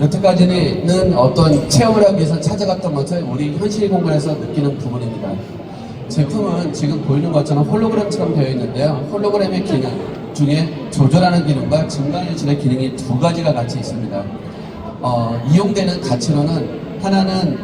여태까지는 어떤 체험을 하기 위해서 찾아갔던 것을 우리 현실 공간에서 느끼는 부분입니다. 제품은 지금 보이는 것처럼 홀로그램처럼 되어 있는데요. 홀로그램의 기능 중에 조절하는 기능과 증강현실의 기능이 두 가지가 같이 있습니다. 어, 이용되는 가치로는 하나는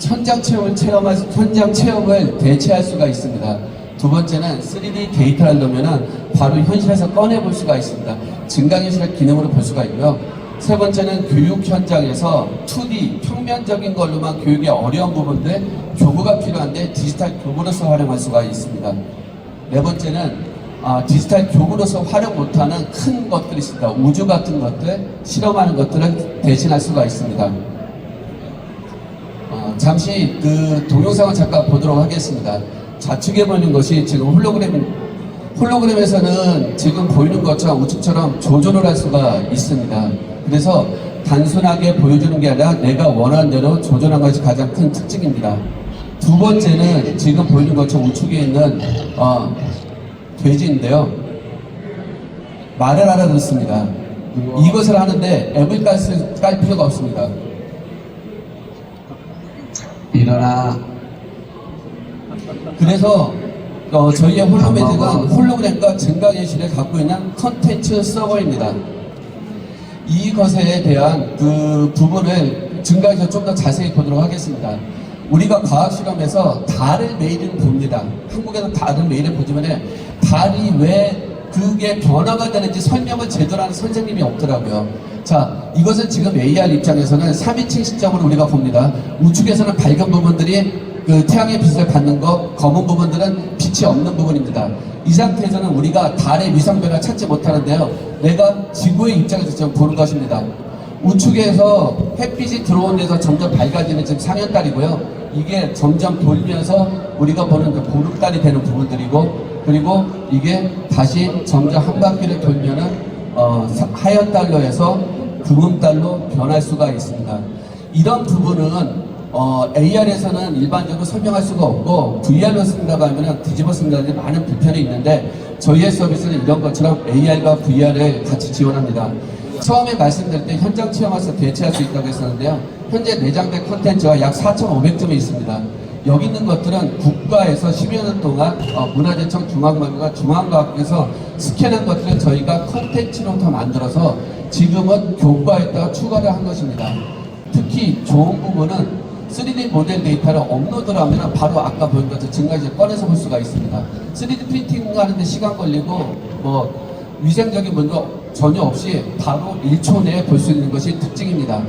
현장 체험을 체험할 수- 현장 체험을 대체할 수가 있습니다. 두 번째는 3D 데이터를 넣으면 바로 현실에서 꺼내 볼 수가 있습니다. 증강현실의 기능으로 볼 수가 있고요. 세 번째는 교육 현장에서 2D 평면적인 걸로만 교육의 어려운 부분들 교구가 필요한데 디지털 교구로서 활용할 수가 있습니다. 네 번째는 아, 디지털 교구로서 활용 못하는 큰 것들이 있습니다. 우주 같은 것들, 실험하는 것들을 대신할 수가 있습니다. 어, 잠시 그 동영상을 잠깐 보도록 하겠습니다. 좌측에 보이는 것이 지금 홀로그램, 홀로그램에서는 지금 보이는 것처럼 우측처럼 조절을 할 수가 있습니다. 그래서 단순하게 보여주는 게 아니라 내가 원하는 대로 조절한 것이 가장 큰 특징입니다. 두 번째는 지금 보이는 것처럼 우측에 있는 어, 돼지인데요. 말을 알아듣습니다. 이것을 하는데 앱을 깔, 필요가 없습니다. 일어나. 그래서 어, 저희의 홀로매직은 홀로그램과 증강현실을 갖고 있는 컨텐츠 서버입니다. 이것에 대한 그 부분을 증강해서 좀 더 자세히 보도록 하겠습니다. 우리가 과학 실험에서 달을 매일 봅니다. 한국에서 달을 매일 보지만은 달이 왜 그게 변화가 되는지 설명을 제대로 하는 선생님이 없더라고요. 자, 이것은 지금 AR 입장에서는 3인칭 시점으로 우리가 봅니다. 우측에서는 밝은 부분들이 그 태양의 빛을 받는 거, 검은 부분들은 빛이 없는 부분입니다. 이 상태에서는 우리가 달의 위상변을 찾지 못하는데요. 내가 지구의 입장에서 지금 보는 것입니다. 우측에서 햇빛이 들어온 데서 점점 밝아지는 지금 상현달이고요. 이게 점점 돌면서 우리가 보는 그 보름달이 되는 부분들이고, 그리고 이게 다시 점점 한 바퀴를 돌면은 어, 사- 하얀 달로 해서 금음 달로 변할 수가 있습니다. 이런 부분은 어, AR에서는 일반적으로 설명할 수가 없고 VR로 쓴다고 하면 뒤집어 쓴다든지 많은 불편이 있는데 저희의 서비스는 이런 것처럼 AR과 VR을 같이 지원합니다. 처음에 말씀드릴 때 현장 체험에서 대체할 수 있다고 했었는데요. 현재 내장된 콘텐츠가 약 4,500점이 있습니다. 여기 있는 것들은 국가에서 10여 년 동안 어, 문화재청 중앙관과 중앙과학에서 스캔한 것들을 저희가 콘텐츠로 더 만들어서 지금은 교과에다가 추가를 한 것입니다. 특히 좋은 부분은 3D 모델 데이터를 업로드를 하면 바로 아까 보인 것처럼 증가해서 꺼내서 볼 수가 있습니다. 3D 프린팅 하는데 시간 걸리고 뭐 위생적인 문제 전혀 없이 바로 1초 내에 볼 수 있는 것이 특징입니다.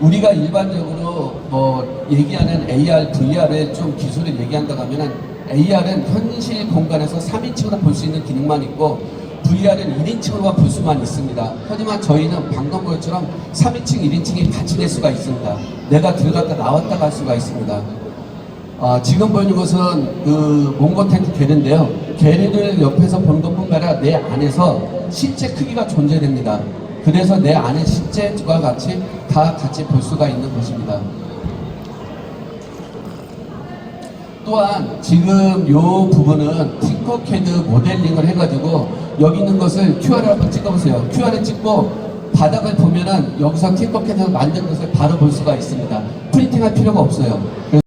우리가 일반적으로 뭐 얘기하는 AR, VR의 좀 기술을 얘기한다고 하면은 AR은 현실 공간에서 3인칭으로 볼 수 있는 기능만 있고 VR은 1인칭으로만 볼 수만 있습니다. 하지만 저희는 방금 본 것처럼 3인칭, 1인칭이 같이 될 수가 있습니다. 내가 들어갔다 나왔다 갈 수가 있습니다. 아, 지금 보이는 것은 그 몽고 텐트 게르인데요. 게르를 옆에서 보는 것뿐만 아니라 내 안에서 실제 크기가 존재됩니다. 그래서 내 안에 실제와 같이 다 같이 볼 수가 있는 것입니다. 또한 지금 요 부분은 팅커캐드 모델링을 해가지고 여기 있는 것을 QR을 한번 찍어보세요. QR을 찍고 바닥을 보면은 여기서 팅커캐드에서 만든 것을 바로 볼 수가 있습니다. 프린팅할 필요가 없어요.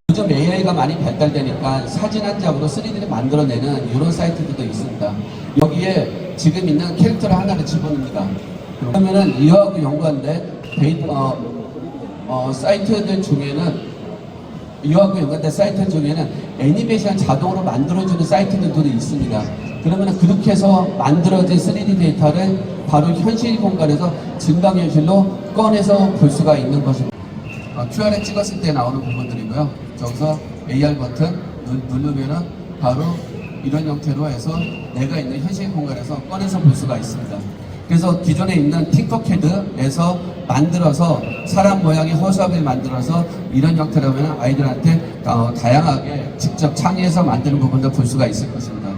요즘 AI가 많이 발달되니까 사진 한 장으로 3D를 만들어내는 이런 사이트들도 있습니다. 여기에 지금 있는 캐릭터를 하나를 집어넣습니다. 그러면은 이하고 연관된 데이터, 어, 어, 사이트들 중에는 이와과 연관된 사이트 중에는 애니메이션 자동으로 만들어주는 사이트들도 있습니다. 그러면 그렇게 해서 만들어진 3D 데이터를 바로 현실 공간에서 증강현실로 꺼내서 볼 수가 있는 것입니다. 어, QR에 찍었을 때 나오는 부분들이고요. 저기서 AR 버튼 누- 누르면은 바로 이런 형태로 해서 내가 있는 현실 공간에서 꺼내서 볼 수가 있습니다. 그래서 기존에 있는 팅커캐드에서 만들어서 사람 모양의 허수아비를 만들어서 이런 형태로 하면 아이들한테 어, 다양하게 직접 창의해서 만드는 부분도 볼 수가 있을 것입니다.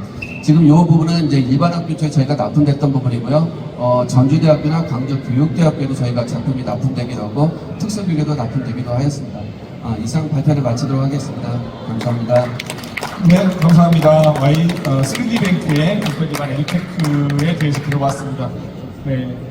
지금 이 부분은 이제 일반 학교 쪽에 저희가 납품됐던 부분이고요. 어, 전주대학교나 광주교육대학교에도 저희가 작품이 납품되기도 하고 특수교육에도 납품되기도 하였습니다. 아, 이상 발표를 마치도록 하겠습니다. 감사합니다. 네, 감사합니다. Y 어, 3D 뱅크의 기반 엘테크에 대해서 들어봤습니다. 네.